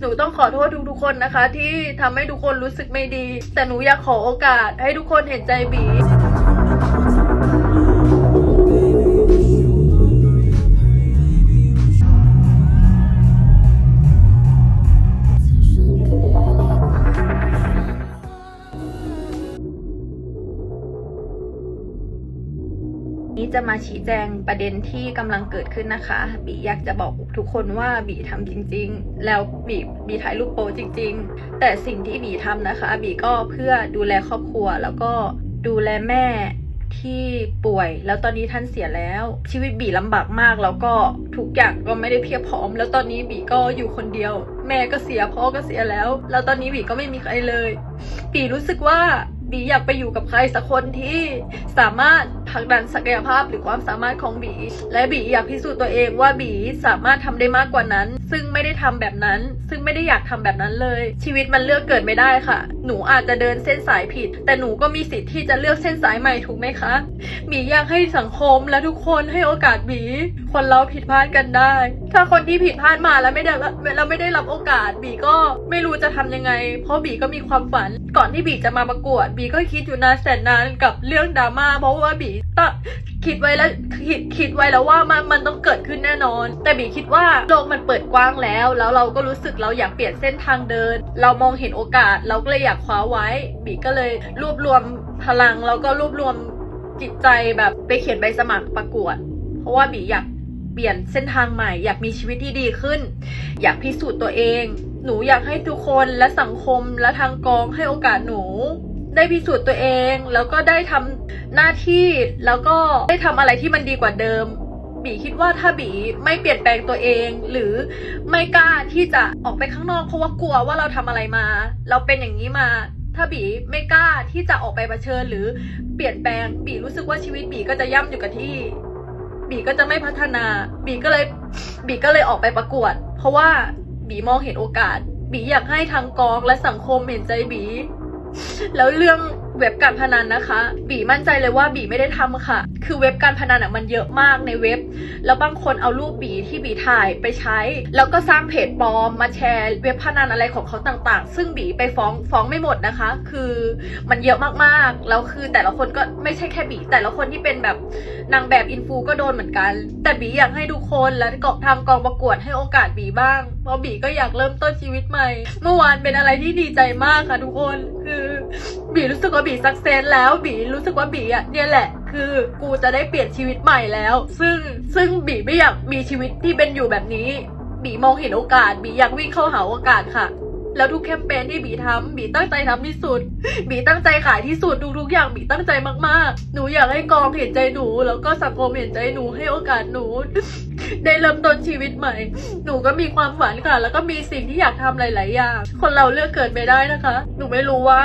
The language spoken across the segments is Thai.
หนูต้องขอโทษทุกๆคนนะคะ ที่ทำให้ทุกคนรู้สึกไม่ดี แต่หนูอยากขอโอกาสให้ทุกคนเห็นใจบี นี้จะมาชี้แจงประเด็นที่กำลังเกิดขึ้นนะคะ บีอยากจะบอกทุกคนว่าบีทำจริง ๆ แล้วบีบีถ่ายรูปโปจริง ๆ แต่สิ่งที่บีทำนะคะ บีก็เพื่อดูแลครอบครัว แล้วก็ดูแลแม่ที่ป่วย แล้วตอนนี้ท่านเสียแล้ว ชีวิตบีลำบากมาก แล้วก็ทุกอย่างก็ไม่ได้เพียบพร้อม แล้วตอนนี้บีก็อยู่คนเดียว แม่ก็เสียพ่อก็เสียแล้ว แล้วตอนนี้บีก็ไม่มีใครเลย บีรู้สึกว่าบีอยากไปอยู่กับใครสักคนที่สามารถ ผลักดันศักยภาพหรือความสามารถของบี และบีอยากพิสูจน์ตัวเองว่าบีสามารถทำได้มากกว่านั้น ซึ่งไม่ได้ทำแบบนั้น ซึ่งไม่ได้อยากทำแบบนั้นเลย ชีวิตมันเลือกเกิดไม่ได้ค่ะ หนูอาจจะเดินเส้นสายผิด แต่หนูก็มีสิทธิ์ที่จะเลือกเส้นสายใหม่ถูกไหมคะบีอยากให้สังคมและทุกคนให้โอกาสบี คนเราผิดพลาดกันได้ ถ้าคนที่ผิดพลาดมาแล้วไม่ได้แล้วไม่ได้รับโอกาสบีก็ไม่ จะทำยังไง เพราะบีก็มีความฝัน ก่อนที่บีจะมาประกวด บีก็คิดอยู่นานแสนนานกับเรื่องดราม่าเพราะว่าบีตั้งคิดไว้แล้วคิดคิดไว้แล้วว่ามันมันต้องเกิดขึ้นแน่นอน แต่บีคิดว่าโลกมันเปิดกว้างแล้ว แล้วเราก็รู้สึกเราอยากเปลี่ยนเส้นทางเดิน เรามองเห็นโอกาสเราก็เลยอยากคว้าไว้ บีก็เลยรวบรวมพลังแล้วก็รวบรวมจิตใจแบบไปเขียนใบสมัครประกวด เพราะว่าบีอยากเปลี่ยนเส้นทางใหม่ อยากมีชีวิตที่ดีขึ้น อยากพิสูจน์ตัวเอง หนูอยากให้ทุกคนและสังคมและทางกองให้โอกาสหนู ได้พิสูจน์ตัวเอง แล้วก็ได้ทำหน้าที่แล้วก็ได้ทำอะไรที่มันดีกว่าเดิม บีคิดว่าถ้าบีไม่เปลี่ยนแปลงตัวเอง หรือไม่กล้าที่จะออกไปข้างนอกเพราะว่ากลัวว่าเราทำอะไรมา เราเป็นอย่างนี้มาถ้าบีไม่กล้าที่จะออกไปเผชิญหรือเปลี่ยนแปลงบีรู้สึกว่าชีวิตบีก็จะย่ำอยู่กับที่ บีก็จะไม่พัฒนา บีก็เลยบีก็เลยออกไปประกวด เพราะว่า บีมองเห็นโอกาส บีอยากให้ทางกองและสังคมเห็นใจบี แล้วเรื่อง เว็บการพนันนะคะ บีมั่นใจเลยว่าบีไม่ได้ทำค่ะ คือเว็บการพนันอะมันเยอะมากในเว็บ แล้วบางคนเอารูปบีที่บีถ่ายไปใช้ แล้วก็สร้างเพจปลอมมาแชร์ เว็บพนันอะไรของเขาต่างๆ ซึ่งบีไปฟ้องฟ้องไม่หมดนะคะ คือมันเยอะมากๆ แล้วคือแต่ละคนก็ไม่ใช่แค่บี แต่ละคนที่เป็นแบบนางแบบอินฟูก็โดนเหมือนกัน แต่บีอยากให้ทุกคนและกองทางกองประกวดให้โอกาสบีบ้าง เพราะบีก็อยากเริ่มต้นชีวิตใหม่ เมื่อวานเป็นอะไรที่ดีใจมากค่ะทุกคน คือ บีรู้สึกว่าบีสักเซนแล้วบีรู้สึกว่าบีอะเนี่ยแหละ คือกูจะได้เปลี่ยนชีวิตใหม่แล้ว ซึ่งซึ่งบีไม่อยากมีชีวิตที่เป็นอยู่แบบนี้บีมองเห็นโอกาสบีอยากวิ่งเข้าหาโอกาสค่ะ แล้วทุกแคมเปญที่บีทำบีตั้งใจทำที่สุดบีตั้งใจขายที่สุดทุกๆอย่างบีตั้งใจมากๆ หนูอยากให้กองเห็นใจหนู แล้วก็สังคมเห็นใจหนูให้โอกาสหนู ได้เริ่มต้นชีวิตใหม่ หนูก็มีความฝันค่ะ แล้วก็มีสิ่งที่อยากทำหลาย ๆ อย่าง คนเราเลือกเกิดไม่ได้นะคะ หนูไม่รู้ว่า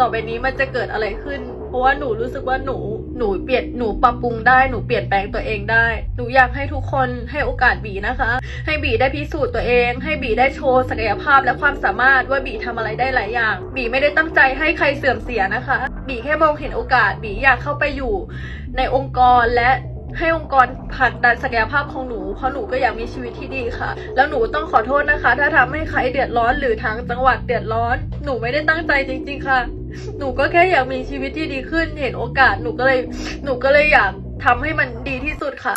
ต่อไปนี้มันจะเกิดอะไรขึ้น เพราะว่าหนูรู้สึกว่าหนูหนูเปลี่ยนหนูปรับปรุงได้หนูเปลี่ยนแปลงตัวเองได้ หนูอยากให้ทุกคนให้โอกาสบีนะคะ ให้บีได้พิสูจน์ตัวเอง ให้บีได้โชว์ศักยภาพและความสามารถว่าบีทำอะไรได้หลายอย่าง บีไม่ได้ตั้งใจให้ใครเสื่อมเสียนะคะ บีแค่มองเห็นโอกาสบีอยากเข้าไปอยู่ในองค์กรและ ให้องค์กรผลักดันศักยภาพของหนู เพราะหนูก็อยากมีชีวิตที่ดีค่ะ แล้วหนูต้องขอโทษนะคะ ถ้าทำให้ใครเดือดร้อนหรือทางจังหวัดเดือดร้อน หนูไม่ได้ตั้งใจจริง ๆ ค่ะ หนูก็แค่อยากมีชีวิตที่ดีขึ้น เห็นโอกาสหนูก็เลย หนูก็เลยอยากทำให้มันดีที่สุดค่ะ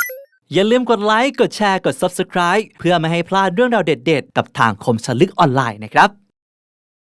อย่าลืมกดไลค์ กดแชร์ กด Subscribe เพื่อไม่ให้พลาดเรื่องราวเด็ด ๆ กับทางคมสลึกออนไลน์นะครับ